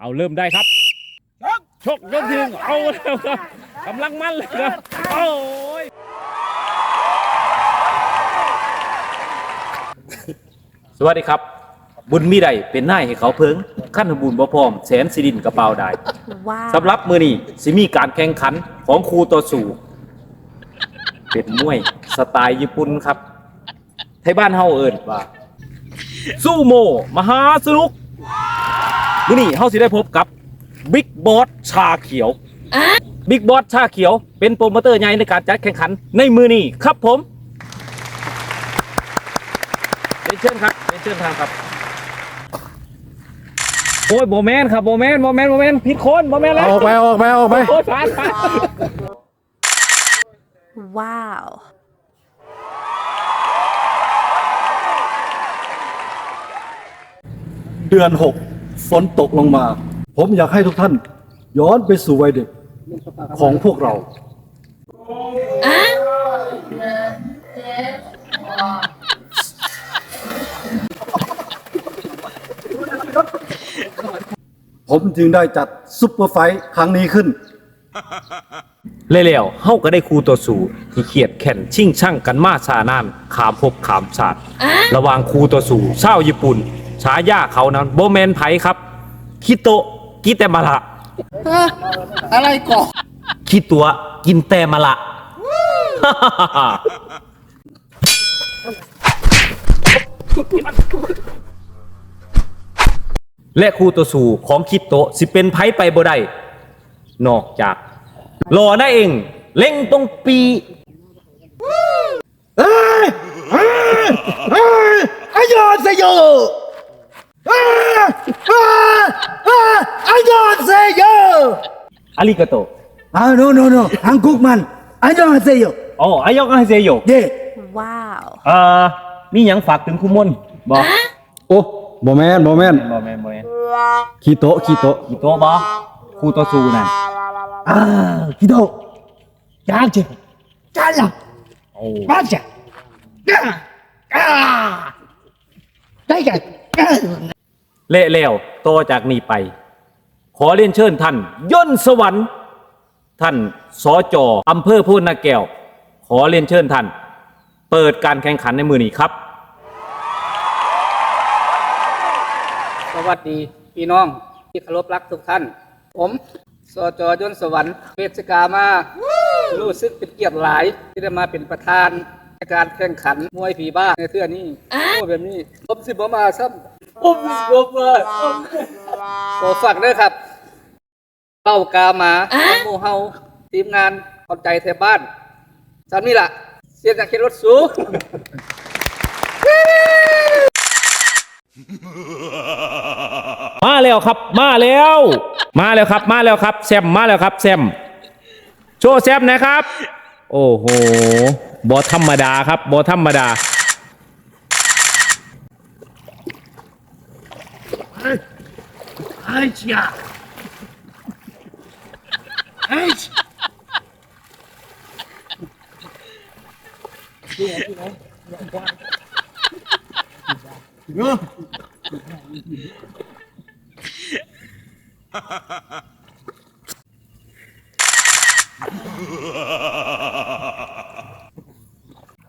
เอาเริ่มได้ครับ ชกยกทีหนึ่งเอาแล้วครับกำลังมันเลยครับโอ้ยสวัสดีครับ บุญมีใดเป็นนายให้เขาเพิงขั้นบุญบ่พร้อมแสนสิดินกระเป๋าได้ว้าวสำหรับมือนี้สิมีการแข่งขันของครูต่อสู้เป็นมวยสไตล์ญี่ปุ่นครับ ไทยบ้านเฮาเอิ้นว่าซูโม่มหาสนุก มื้อนี้เฮาสิได้พบกับบิ๊กบอสชาเขียวบิ๊กบอสชาเขียวเป็นโปรโมเตอร์ใหญ่ในการจัดแข่งขันในมือนี้ครับผมเรียนเชิญครับเรียนเชิญทางครับโอ้ยโบแมนครับโบแมนโบแมนโบแมนผิดคนโบแมนแล้วออกไปออกไปออกไปโอ้ยผ่านผ่านว้าวเดือนหก ฝนตกลงมา ผมอยากให้ทุกท่าน ย้อนไปสู่วัยเด็กของพวกเราผมจึงได้จัดซุปเปอร์ไฟท์ครั้งนี้ขึ้นเร็วๆเฮาก็ได้ครูตัวสู่ที่เขียดแข่นชิงช่างกันมาชานานขามภพขามชาติ ระหว่างครูตัวสู่ชาวญี่ปุ่น ฉายาเขานั้นโบแมนไผครับ คิโตะกิเตมาระอะไรก่อนคิตัวกินแต่มาละ และครูตัวสู่ของคิโตะสิเป็นไผไปบ่ได้นอกจากรอได้เอง เล็งตรงปีอายอนเซโยอายอนเซโย อาริกาโตอ่า no no no ฮังกุกมันอายอนเซโยอ๋ออายอกอาเซโยเย่ว้าว เอ่อมีหยังฝากถึงคุมนบอกโอ้บอแมนบอแมนบอแมนบอแมนคีโตะคีโตะกี่ตัวบอครูตัวสูนั่นอ่าคีโตะยากจังจ้าละโอ้มาจ้ะอ่าอ่าได้กันอ่าเละแล้วต่อจากนี้ไป ขอเรียนเชิญท่านย่นต์สวรรค์ ท่านสอจออำเภอพูนนาแก้ว ขอเรียนเชิญท่าน เปิดการแข่งขันในมือนี้ครับ สวัสดีพี่น้องที่เคารพรักทุกท่าน ผมสจยนต์สวรรค์เวชกามา รู้สึกเป็นเกียรติหลาย ที่ได้มาเป็นประธานในการแข่งขันมวยผีบ้าในเทื่อนี้โอ้แบบนี้ผมสิบมาซ้ำ ผมสิบมาขอฝากด้วยครับเป้ากามาของหมู่เฮาทีมงานขอบใจแถวบ้านสันนี่ล่ะเสียจากเข็นรถสูงมาแล้วครับ มาแล้ว มาแล้วครับ มาแล้วครับแซมมาแล้วครับแซมโชว์แซมนะครับ โอ้โหบอธรรมดาครับบอธรรมดา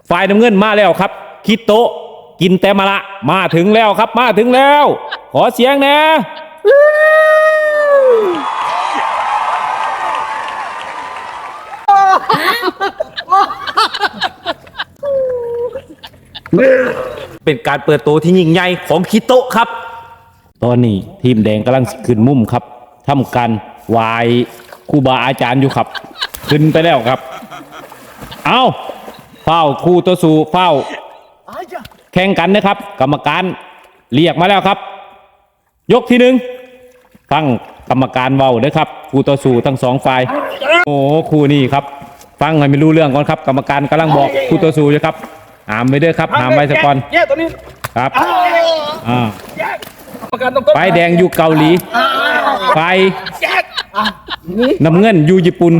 ฝ่ายน้ำเงินมาแล้วครับ คิโตะกินแต่มาละ มาถึงแล้วครับ มาถึงแล้ว ขอเสียงนะเป็นการเปิดตัวที่ยิ่งใหญ่ของคิโตะครับ ตอนนี้ทีมแดงกำลังขึ้นมุมครับทำการวายครูบาอาจารย์อยู่ครับ ขึ้นไปแล้วครับ เอาเฝ้าครูตัวสู่เฝ้า แข่งกันนะครับ กรรมการเรียกมาแล้วครับ ยกที่หนึ่งฟังกรรมการเว้าเด้อครับครูตัวสู่ทั้งสองฝ่ายโอ้ครูนี่ครับฟังให้ไม่รู้เรื่องก่อนครับ กรรมการกำลังบอกครูตัวสู่อยู่ครับหามไปเด้อครับหามไว้สักก่อนแย่ตัวนี้ครับอ่าประกันต้องต้นไฟแดงอยู่เกาหลี ไฟน้ำเงินอยู่ญี่ปุ่น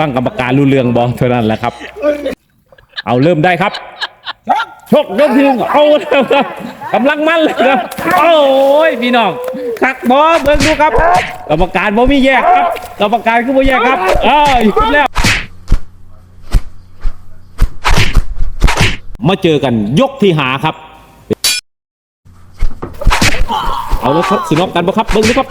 ฟังกรรมการรู้เรื่องบอเท่านั้นแหละครับ เอาเริ่มได้ครับ ชกยกทีมเอาแล้วครับกำลังมั่นเลยครับโอ้ยพี่น้องคักบอเบิ่งดูครับกรรมการบ่มีแยกครับกรรมการคือบ่แยกครับอ้าวหยุดแล้ว มาเจอกันยกที่หาครับ เอาแล้วครับสินอกกันบ่ครับเบิ่งดูครับ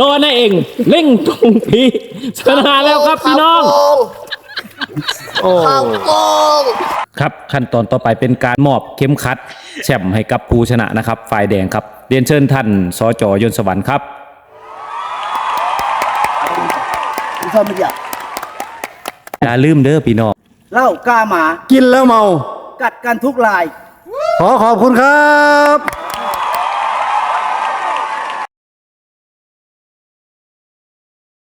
รอนะเองเร่งตรงพีชนะแล้วครับพี่น้อง โอ้ครับขั้นตอนต่อไปเป็นการมอบเข็มขัด แชมป์ให้กับผู้ชนะนะครับฝ่ายแดงครับเรียนเชิญท่านสจยนต์สวรรค์ครับพี่ชอบไม่อยากอย่าลืมเด้อพี่น้อง เหล้ากาหมา กินแล้วเมา กัดกันทุกลาย ขอขอบคุณครับ